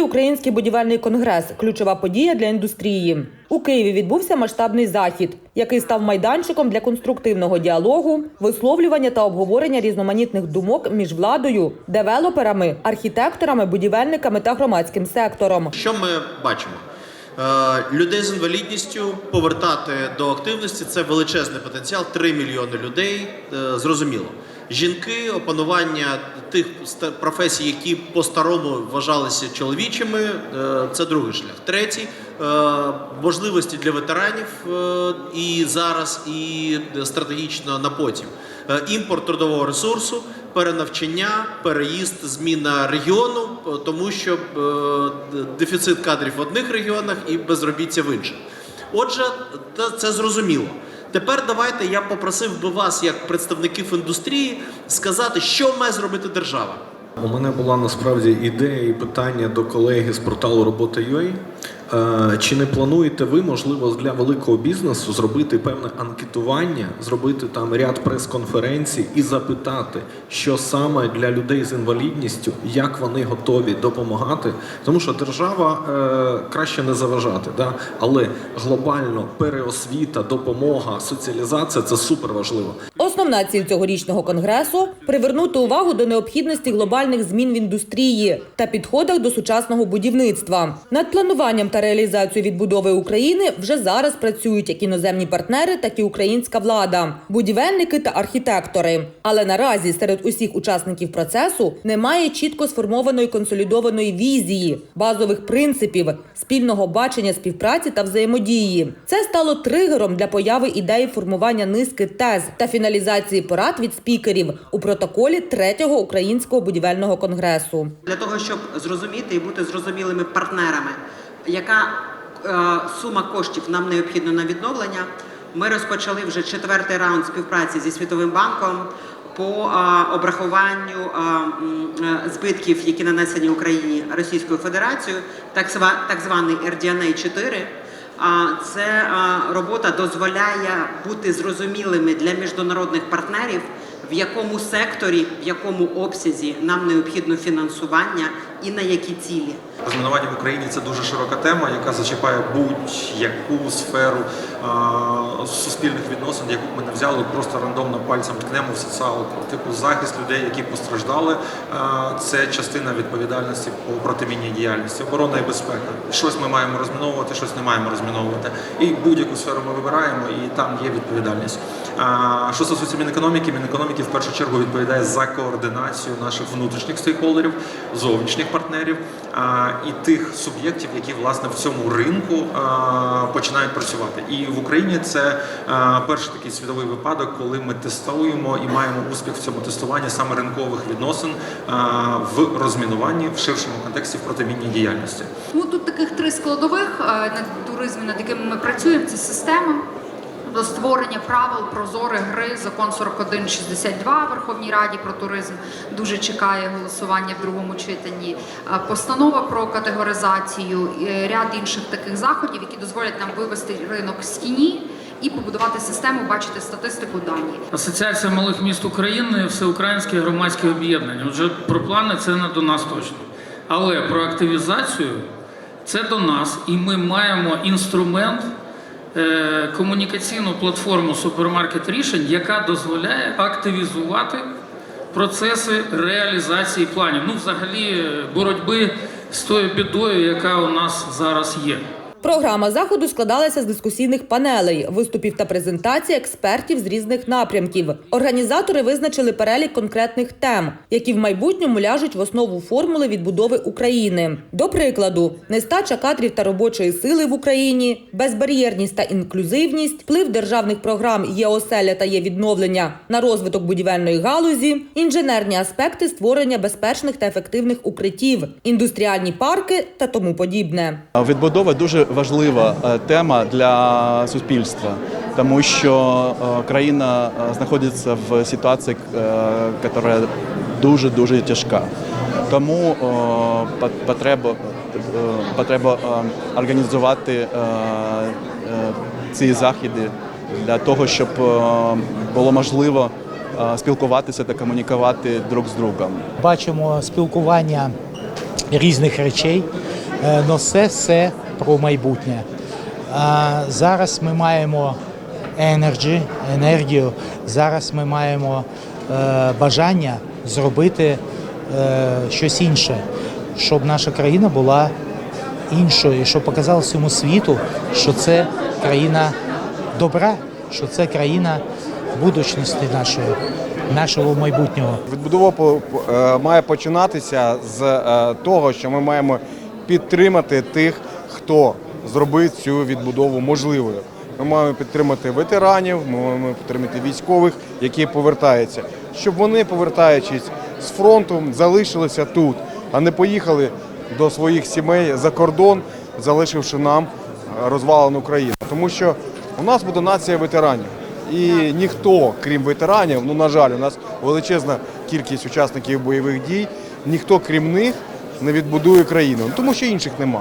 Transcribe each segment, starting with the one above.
Третій український будівельний конгрес ключова подія для індустрії. У Києві відбувся масштабний захід, який став майданчиком для конструктивного діалогу, висловлювання та обговорення різноманітних думок між владою, девелоперами, архітекторами, будівельниками та громадським сектором. Що ми бачимо? Е, Людей з інвалідністю повертати до активності це величезний потенціал. 3 мільйони людей. е, Зрозуміло. Жінки, опанування тих професій, які по-старому вважалися чоловічими, е, це другий шлях. Третій е, можливості для ветеранів е, і зараз, і стратегічно на потім. Імпорт трудового ресурсу, перенавчання, переїзд, зміна регіону, тому що дефіцит кадрів в одних регіонах і безробіття в інших. Отже, це зрозуміло. Тепер давайте я попросив би вас, як представників індустрії, сказати, що має зробити держава. У мене була насправді ідея і питання до колеги з порталу Робота.ua. Е, Чи не плануєте ви, можливо, для великого бізнесу зробити певне анкетування, зробити там ряд прес-конференцій і запитати, що саме для людей з інвалідністю, як вони готові допомагати? Тому що держава е, краще не заважати, да? але глобально переосвіта, допомога, соціалізація це супер важливо. Основна ціль цьогорічного конгресу привернути увагу до необхідності глобальних змін в індустрії та підходах до сучасного будівництва. Над плануванням та реалізацією відбудови України вже зараз працюють як іноземні партнери, так і українська влада, будівельники та архітектори. Але наразі серед усіх учасників процесу немає чітко сформованої консолідованої візії, базових принципів, спільного бачення співпраці та взаємодії. Це стало тригером для появи ідеї формування низки тез та фіналізації порад від спікерів у протоколі третього українського будівельного конгресу. для того, щоб зрозуміти і бути зрозумілими партнерами, яка е, сума коштів нам необхідна на відновлення. Ми розпочали вже четвертий раунд співпраці зі Світовим банком по е, обрахуванню е, збитків, які нанесені Україні Російською Федерацією, так, зва- так званий RDNA 4 а це робота дозволяє бути зрозумілими для міжнародних партнерів, в якому секторі, в якому обсязі нам необхідно фінансування і на які цілі. Розмінування в Україні це дуже широка тема, яка зачіпає будь-яку сферу а, суспільних відносин, яку б ми не взяли, просто рандомно пальцем ткнемо в соціалку. Типу захист людей, які постраждали, а, це частина відповідальності по протимінній діяльності, оборона і безпека. Щось ми маємо розміновувати, щось не маємо розміновувати. І будь-яку сферу ми вибираємо, і там є відповідальність. Що стосується Мінекономіки, Мінекономіки в першу чергу відповідає за координацію наших внутрішніх стейкхолдерів, зовнішніх партнерів і тих суб'єктів, які власне в цьому ринку починають працювати. І в Україні це перший такий світовий випадок, коли ми тестуємо і маємо успіх в цьому тестуванні саме ринкових відносин в розмінуванні в ширшому контексті в протимінній діяльності. Ну тут таких три складових на туризмі, над якими ми працюємо. Це система. До створення правил прозорої гри закон 4162 в Верховній Раді про туризм дуже чекає голосування в другому читанні. Е, Постанова про категоризацію, і ряд інших таких заходів, які дозволять нам вивести ринок з тіні і побудувати систему, бачити статистику дані. Асоціація малих міст України, всеукраїнське громадське об'єднання. Отже, про плани це не до нас точно. Але про активізацію це до нас, і ми маємо інструмент, е, комунікаційну платформу супермаркет рішень, яка дозволяє активізувати процеси реалізації планів. Ну, взагалі, е, боротьби з тою бідою, яка у нас зараз є. Програма заходу складалася з дискусійних панелей, виступів та презентацій експертів з різних напрямків. Організатори визначили перелік конкретних тем, які в майбутньому ляжуть в основу формули відбудови України. До прикладу, нестача кадрів та робочої сили в Україні, безбар'єрність та інклюзивність, вплив державних програм «Є оселя» та «Є відновлення» на розвиток будівельної галузі, інженерні аспекти створення безпечних та ефективних укриттів, індустріальні парки та тому подібне. Відбудова дуже важлива е, тема для суспільства, тому що е, країна е, знаходиться в ситуації, яка дуже дуже тяжка. Тому потреба, потреба організувати ці заходи для того, щоб було можливо спілкуватися та комунікувати друг з другом. бачимо спілкування різних речей. Е, Но це все про майбутнє. А зараз ми маємо енерджі, енергію. Зараз ми маємо е, бажання зробити е, щось інше, щоб наша країна була іншою, щоб показала всьому світу, що це країна добра, що це країна будучності нашої, нашого майбутнього. Відбудова е, має починатися з того, що ми маємо підтримати тих, хто зробив цю відбудову можливою. Ми маємо підтримати ветеранів, ми маємо підтримати військових, які повертаються, щоб вони, повертаючись з фронту, залишилися тут, а не поїхали до своїх сімей за кордон, залишивши нам розвалену країну. Тому що у нас буде нація ветеранів. І ніхто, крім ветеранів, ну на жаль, у нас величезна кількість учасників бойових дій, ніхто крім них не відбудує країну, Ну, тому що інших нема.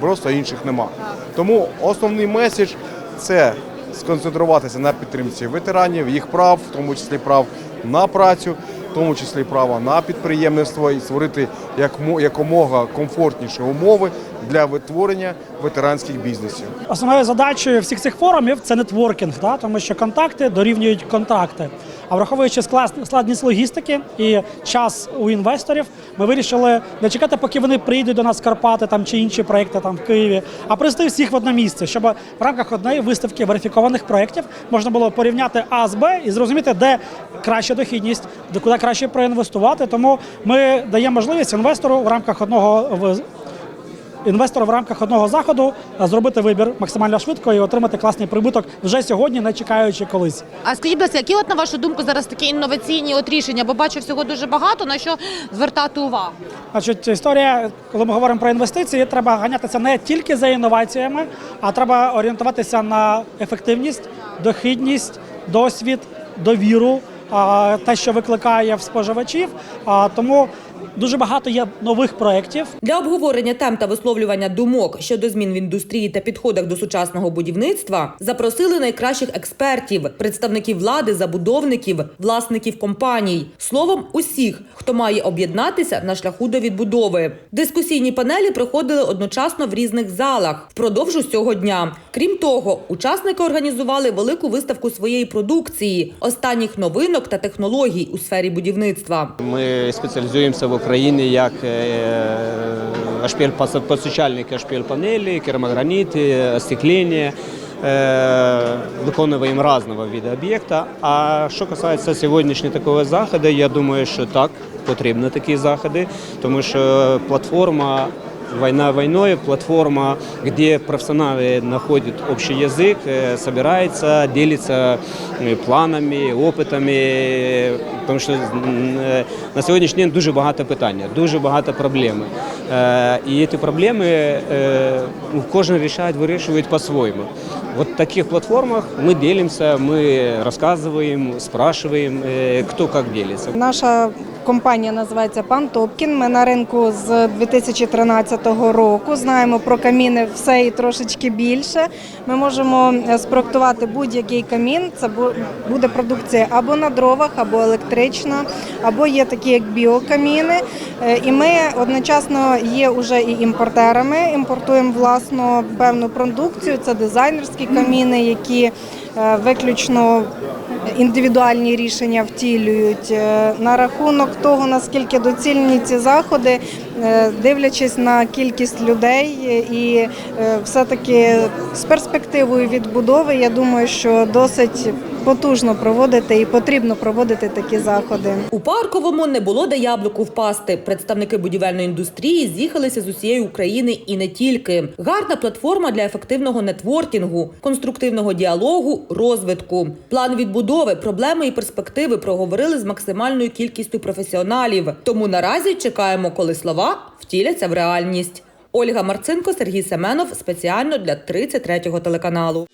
Просто інших нема. Тому основний меседж це сконцентруватися на підтримці ветеранів, їх прав, в тому числі прав на працю, в тому числі права на підприємництво і створити як якомога комфортніші умови для витворення ветеранських бізнесів. Основною задачею всіх цих форумів це нетворкінг, да? тому що контакти дорівнюють контракти. А враховуючи складність логістики і час у інвесторів, ми вирішили не чекати, поки вони прийдуть до нас в Карпати там чи інші проекти там в Києві, а привести всіх в одне місце, щоб в рамках однієї виставки верифікованих проєктів можна було порівняти А з Б і зрозуміти, де краща дохідність, де куди краще проінвестувати. Тому ми даємо можливість інвестору в рамках одного інвестору в рамках одного заходу зробити вибір максимально швидко і отримати класний прибуток вже сьогодні, не чекаючи колись. А скажіть, будь ласка, які от на вашу думку зараз такі інноваційні от рішення? Бо бачу всього дуже багато на що звертати увагу. Значить, історія, коли ми говоримо про інвестиції, треба ганятися не тільки за інноваціями, а треба орієнтуватися на ефективність, дохідність, досвід, довіру, те, що викликає в споживачів. Тому дуже багато є нових проєктів. Для обговорення тем та висловлювання думок щодо змін в індустрії та підходах до сучасного будівництва запросили найкращих експертів, представників влади, забудовників, власників компаній, словом, усіх, хто має об'єднатися на шляху до відбудови. Дискусійні панелі проходили одночасно в різних залах впродовж усього дня. Крім того, учасники організували велику виставку своєї продукції, останніх новинок та технологій у сфері будівництва. Ми спеціалізуємося в Україні як HPL, постачальник HPL панелі, керамограніти, остеклення. Е, Виконуємо різного виду об'єкта. А що касається сьогоднішнього такого заходу, я думаю, що так, потрібні такі заходи, тому що платформа Война войной, платформа, где профессионалы находят общий язык, э, собираются, делятся э, планами, опитами, тому що м, е, на сьогоднішній день дуже багато питань, дуже багато проблем. Е, І ці проблеми е, ну, кожен рішає, вирішує по-своєму. Вот в таких платформах мы делимся, мы рассказываем, спрашиваем, э, кто как делится. Наша компанія називається Пан Топкін. Ми на ринку з 2013 року. Знаємо про каміни все і трошечки більше. Ми можемо е, спроектувати будь-який камін. Це бу- буде продукція або на дровах, або електрична, або є такі як біокаміни. Е, І ми одночасно є уже і імпортерами. Імпортуємо власну певну продукцію. Це дизайнерські каміни, які е, виключно індивідуальні рішення втілюють. Е, На рахунок того, наскільки доцільні ці заходи, дивлячись на кількість людей і е, все-таки з перспективою відбудови, я думаю, що досить потужно проводити і потрібно проводити такі заходи. У парковому не було де яблуку впасти. Представники будівельної індустрії з'їхалися з усієї України і не тільки. Гарна платформа для ефективного нетворкінгу, конструктивного діалогу, розвитку. План відбудови, проблеми і перспективи проговорили з максимальною кількістю професіоналів. Тому наразі чекаємо, коли слова втіляться в реальність. Ольга Марцинко, Сергій Семенов спеціально для 33-го телеканалу.